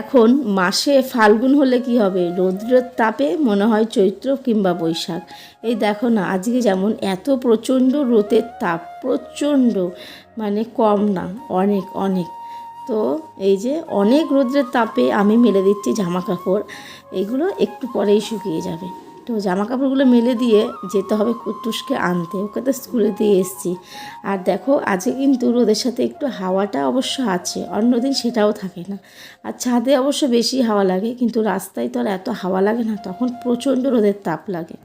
এখন মাসে ফাল্গুন হলে কি হবে? রৌদ্রের তাপে মনে হয় চৈত্র কিংবা বৈশাখ। এই দেখো না, আজকে যেমন এত প্রচণ্ড রোদের তাপ, প্রচণ্ড মানে কম না, অনেক অনেক। তো এই যে অনেক রোদ্রের তাপে আমি মেলে দিচ্ছি জামা কাপড়, এগুলো একটু পরেই শুকিয়ে যাবে। তো জামা কাপড়গুলো মেলে দিয়ে যেতে হবে কুটুসকে আনতে। ওকে তো স্কুলে দিয়ে এসেছি। আর দেখো, আজকে কিন্তু রোদের সাথে একটু হাওয়াটা অবশ্য আছে, অন্যদিন সেটাও থাকে না। আর ছাদে অবশ্য বেশি হাওয়া লাগে, কিন্তু রাস্তায় তো আর এত হাওয়া লাগে না, তখন প্রচণ্ড রোদের তাপ লাগে।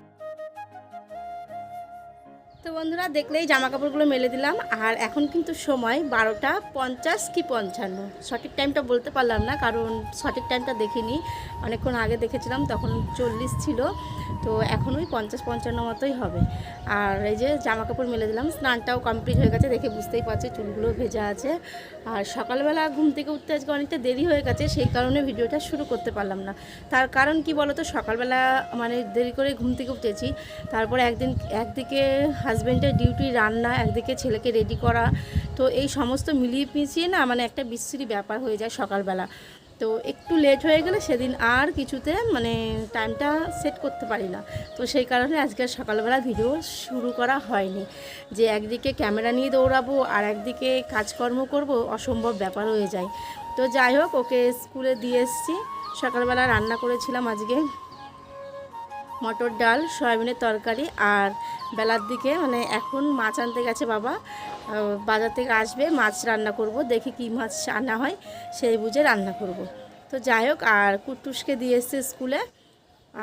বন্ধুরা, দেখলেই জামা কাপড়গুলো মেলে দিলাম। আর এখন কিন্তু সময় বারোটা পঞ্চাশ কি পঞ্চান্ন। সঠিক টাইমটা বলতে পারলাম না, কারণ সঠিক টাইমটা দেখিনি। অনেকক্ষণ আগে দেখেছিলাম, তখন চল্লিশ ছিল। তো এখন ওই পঞ্চাশ পঞ্চান্ন মতোই হবে। আর এই যে জামা কাপড় মেলে দিলাম, স্নানটাও কমপ্লিট হয়ে গেছে, দেখে বুঝতেই পারছি, চুলগুলো ভেজা আছে। আর সকালবেলা ঘুম থেকে উঠতে আজকে অনেকটা দেরি হয়ে গেছে, সেই কারণে ভিডিওটা শুরু করতে পারলাম না। তার কারণ কি বলতো, সকালবেলা মানে দেরি করে ঘুম থেকে উঠেছি। তারপরে একদিন, একদিকে হাজব্যান্ডের ডিউটি, রান্না, একদিকে ছেলেকে রেডি করা। তো এই সমস্ত মিলিয়ে মিশিয়ে না মানে একটা বিশ্রী ব্যাপার হয়ে যায় সকালবেলা। তো একটু লেট হয়ে গেলে সেদিন আর কিছুতে মানে টাইমটা সেট করতে পারি না। তো সেই কারণে আজকে সকালবেলা ভিডিও শুরু করা হয়নি। যে একদিকে ক্যামেরা নিয়ে দৌড়াবো আর একদিকে কাজকর্ম করব, অসম্ভব ব্যাপার হয়ে যায়। তো যাই হোক, ওকে স্কুলে দিয়ে এসেছি। সকালবেলা রান্না করেছিলাম আজকে। মটর ডাল, সয়াবিনের তরকারি আর বেলার দিকে মানে এখন মাছ আনতে গেছে বাবা। বাজার থেকে আসবে, মাছ রান্না করব, দেখি কি মাছ আনা হয়, সেই বুঝে রান্না করব। তো যাই হোক, আর কুট্টুসকে দিয়ে এসছে স্কুলে।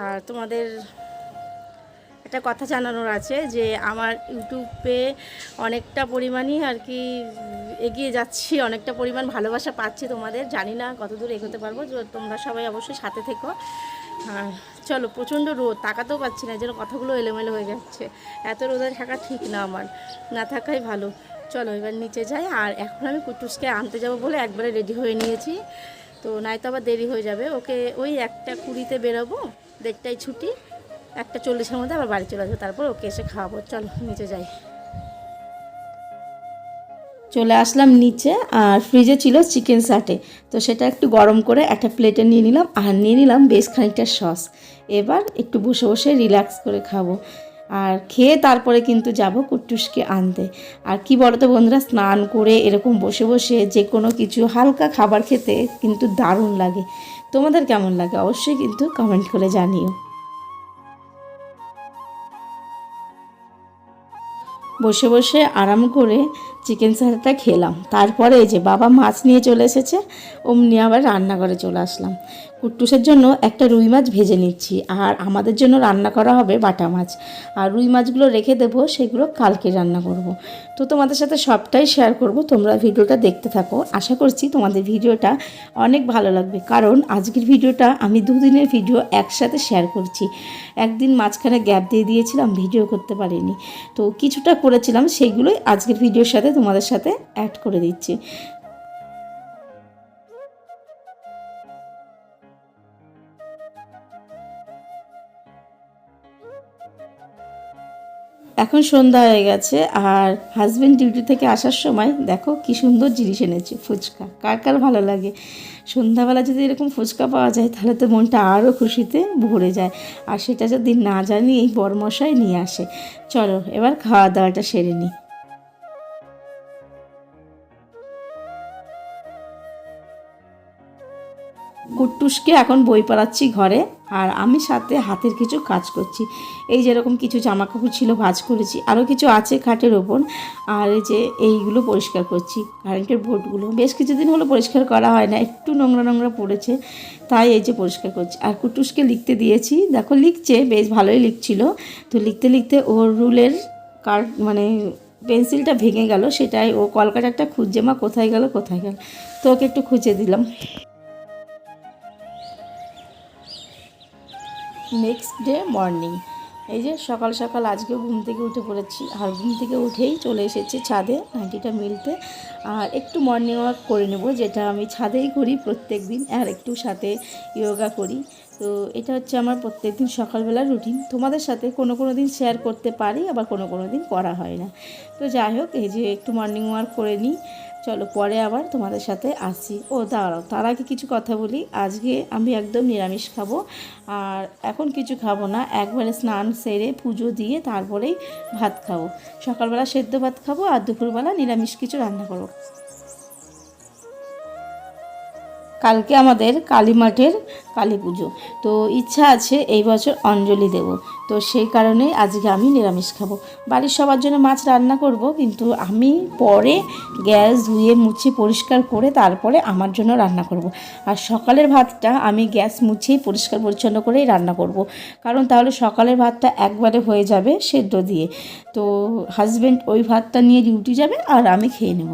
আর তোমাদের একটা কথা জানানোর আছে যে, আমার ইউটিউবে অনেকটা পরিমাণই আর কি এগিয়ে যাচ্ছি, অনেকটা পরিমাণ ভালোবাসা পাচ্ছি তোমাদের। জানি না কতদূর এগোতে পারব তোমরা সবাই অবশ্যই সাথে থেকো। আর চলো, প্রচণ্ড রোদ, তাকাতেও পাচ্ছি না, যেন কথাগুলো এলোমেলো হয়ে যাচ্ছে। এত রোদে থাকা ঠিক না আমার, না থাকাই ভালো। চলো, এবার নিচে যাই, আর এখন আমি কুটুসকে আনতে যাব বলে একবারে রেডি হয়ে নিয়েছি। তো নয়তো আবার দেরি হয়ে যাবে। ওকে ওই একটা কুড়িতে বেরোবো, দেড়টায় ছুটি, একটা চল্লিশের মধ্যে আবার বাড়ি চলে আসব, তারপর ওকে এসে খাওয়াবো। চলো, নিচে যাই। চলে আসলাম নিচে, আর ফ্রিজে ছিল চিকেন সাটে তো সেটা একটু গরম করে একটা প্লেটে নিয়ে নিলাম, আর নিয়ে নিলাম বেশ খানিকটা সস এবার একটু বসে বসে রিল্যাক্স করে খাব। আর খেয়ে তারপরে কিন্তু যাব কুট্টুসকে আনতে। আর কি বলতো বন্ধুরা, স্নান করে এরকম বসে বসে যে কোনো কিছু হালকা খাবার খেতে কিন্তু দারুণ লাগে। তোমাদের কেমন লাগে অবশ্যই কিন্তু কমেন্ট করে জানিও। বসে বসে আরাম করে চিকেন স্যালাডটা খেলাম। তারপরে যে বাবা মাছ নিয়ে চলে এসেছে, অমনি আবার রান্নাঘরে চলে আসলাম। কুট্টুসের জন্য একটা রুই মাছ ভেজে নিচ্ছি, আর আমাদের জন্য রান্না করা হবে বাটা মাছ। আর রুই মাছগুলো রেখে দেবো, সেগুলো কালকে রান্না করব। তো তোমাদের সাথে সবটাই শেয়ার করব, তোমরা ভিডিওটা দেখতে থাকো। আশা করছি তোমাদের ভিডিওটা অনেক ভালো লাগবে, কারণ আজকের ভিডিওটা আমি দুদিনের ভিডিও একসাথে শেয়ার করছি। একদিন মাঝখানে গ্যাপ দিয়ে দিয়েছিলাম ভিডিও করতে পারিনি। তো কিছুটা করেছিলাম, সেইগুলোই আজকের ভিডিওর সাথে তোমাদের সাথে অ্যাড করে দিচ্ছি। এখন সন্ধ্যা হয়ে গেছে, আর হাজব্যান্ড ডিউটি থেকে আসার সময় দেখো কি সুন্দর জিনিস এনেছে, ফুচকা। কার কার ভালো লাগে? সন্ধ্যাবেলা যদি এরকম ফুচকা পাওয়া যায়, তাহলে তো মনটা আরও খুশিতে ভরে যায়। আর সেটা যদি না জানি এই বরমশাই নিয়ে আসে। চলো, এবার খাওয়া দাওয়াটা সেরে নিই কুট্টুসকে এখন বই পড়াচ্ছি ঘরে আর আমি সাথে হাতের কিছু কাজ করছি। এই যেরকম কিছু জামা কাপড় ছিল ভাজ করেছি আরও কিছু আছে খাটের ওপর। আর এই যে এইগুলো পরিষ্কার করছি, কারেন্টের বোর্ডগুলো। বেশ কিছুদিন হলো পরিষ্কার করা হয় না, একটু নোংরা নোংরা পড়েছে, তাই এই যে পরিষ্কার করছি। আর কুটুসকে লিখতে দিয়েছি, দেখো লিখছে, বেশ ভালোই লিখছিল। তো লিখতে লিখতে ওর রুলের কার মানে পেন্সিলটা ভেঙে গেল, সেটাই ও কলকাতারটা খুঁজছে, মা কোথায় গেল কোথায় গেল। তো ওকে একটু খুঁজে দিলাম। নেক্সট ডে মর্নিং এই যে সকাল সকাল আজকে ঘুম থেকে উঠে পড়েছি। আর ঘুম থেকে উঠেই চলে এসেছি ছাদে নাইটিটা মিলতে। আর একটু মর্নিং ওয়াক করে নেব, যেটা আমি ছাদেই করি প্রত্যেক দিন আর একটু সাথে ইয়োগা করি। তো এটা হচ্ছে আমার প্রত্যেকদিন সকালবেলার রুটিন তোমাদের সাথে কোনো কোনো দিন শেয়ার করতে পারি, আবার কোনো কোনো দিন করা হয় না। তো যাই হোক, এই যে একটু মর্নিং ওয়াক করে নিই। চলো পরে আবার তোমাদের সাথে আসি। ও, দাঁড়াও, তার আগে কিছু কথা বলি। আজকে আমি একদম নিরামিষ খাব। আর এখন কিছু খাব না। একবারে স্নান সেরে পুজো দিয়ে তারপরেই ভাত খাব। সকালবেলা সেদ্ধ ভাত খাব আর দুপুরবেলা নিরামিষ কিছু রান্না করব। কালকে আমাদের কালী মাঠের কালী পুজো। তো ইচ্ছা আছে এই বছর অঞ্জলি দেব। তো সেই কারণেই আজকে আমি নিরামিষ খাব। বাড়ির সবার জন্য মাছ রান্না করব, কিন্তু আমি পরে গ্যাস ধুয়ে মুছে পরিষ্কার করে তারপরে আমার জন্য রান্না করব। আর সকালের ভাতটা আমি গ্যাস মুছেই পরিষ্কার পরিচ্ছন্ন করেই রান্না করব। কারণ তাহলে সকালের ভাতটা একবারে হয়ে যাবে সেদ্ধ দিয়ে। তো হাজব্যান্ড ওই ভাতটা নিয়ে ডিউটি যাবে আর আমি খেয়ে নেব।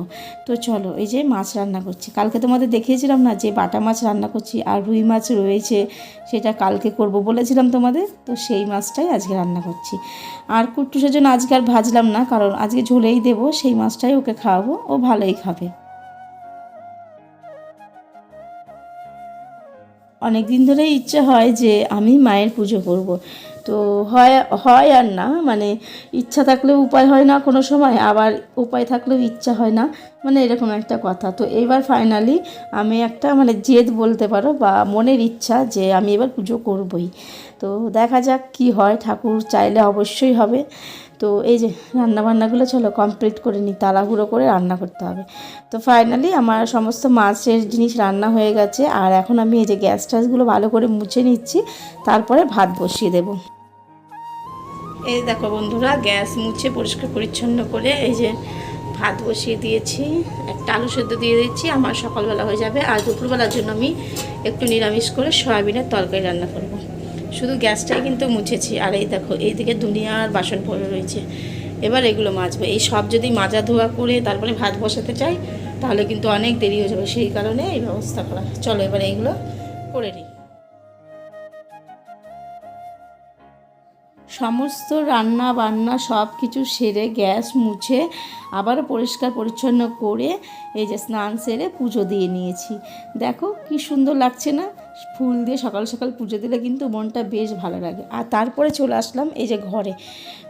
তো চলো, এই যে মাছ রান্না করছি। কালকে তোমাদের দেখিয়েছিলাম না যে বাটা মাছ রান্না করছি আর রুই মাছ রয়েছে, সেটা কালকে করব বলেছিলাম তোমাদের। তো সেই মাছটাই আজকে রান্না করছি। আর কুট্টুসের জন্য আজকে আর ভাজলাম না, কারণ আজকে ঝোলেই দেবো, সেই মাছটাই ওকে খাওয়াবো, ও ভালোই খাবে। অনেক দিন ধরেই ইচ্ছে হয় যে আমি মায়ের পুজো করব। তো হয় হয় আর না মানে ইচ্ছা থাকলেও উপায় হয় না কোনো সময়, আবার উপায় থাকলেও ইচ্ছা হয় না মানে এরকম একটা কথা। তো এবার ফাইনালি আমি একটা মানে জেদ বলতে পারো বা মনের ইচ্ছা যে আমি এবার পুজো করবই। তো দেখা যাক কি হয়, ঠাকুর চাইলে অবশ্যই হবে। তো এই যে রান্নাবান্নাগুলো চলো কমপ্লিট করে নিই তাড়াহুড়ো করে রান্না করতে হবে তো ফাইনালি আমার সমস্ত মাছের জিনিস রান্না হয়ে গেছে, আর এখন আমি এই যে গ্যাস ট্যাসগুলো ভালো করে মুছে নিচ্ছি, তারপরে ভাত বসিয়ে দেবো এই দেখো বন্ধুরা, গ্যাস মুছে পরিষ্কার পরিচ্ছন্ন করে এই যে ভাত বসিয়ে দিয়েছি, একটা আলু সেদ্ধ দিয়ে দিচ্ছি, আমার সকালবেলা হয়ে যাবে, আর দুপুরবেলার জন্য আমি একটু নিরামিষ করে সয়াবিনের তরকারি রান্না করব। শুধু গ্যাসটাই কিন্তু মুছেছি। আর এই দেখো এইদিকে দুনিয়ার বাসন পড়ে রয়েছে। এবার এগুলো মাজবো। এই সব যদি মাজা ধোয়া করে তারপরে ভাত বসাতে চাই, তাহলে কিন্তু অনেক দেরি হয়ে যাবে। সেই কারণে এই ব্যবস্থা করা। চলো এবার এইগুলো করে নিই। সমস্ত রান্না বান্না সব কিছু সেরে গ্যাস মুছে আবারও পরিষ্কার পরিচ্ছন্ন করে এই যে স্নান সেরে পুজো দিয়ে নিয়েছি। দেখো কি সুন্দর লাগছে না? ফুল দিয়ে সকাল সকাল পুজো দিলে কিন্তু মনটা বেশ ভালো লাগে। আর তারপরে চলে আসলাম এই যে ঘরে।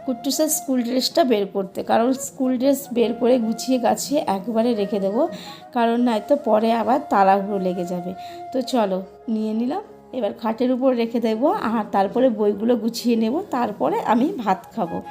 কুট্টুসের স্কুল ড্রেসটা বের করতে। কারণ স্কুল ড্রেস বের করে গুছিয়ে গাছিয়ে একবারে রেখে দেবো। কারণ নয়তো পরে আবার তাড়াহুড়ো লেগে যাবে। তো চলো, নিয়ে নিলাম। এবার খাটের উপর রেখে দেবো। আর তারপরে বইগুলো গুছিয়ে নেব। তারপরে আমি ভাত খাব।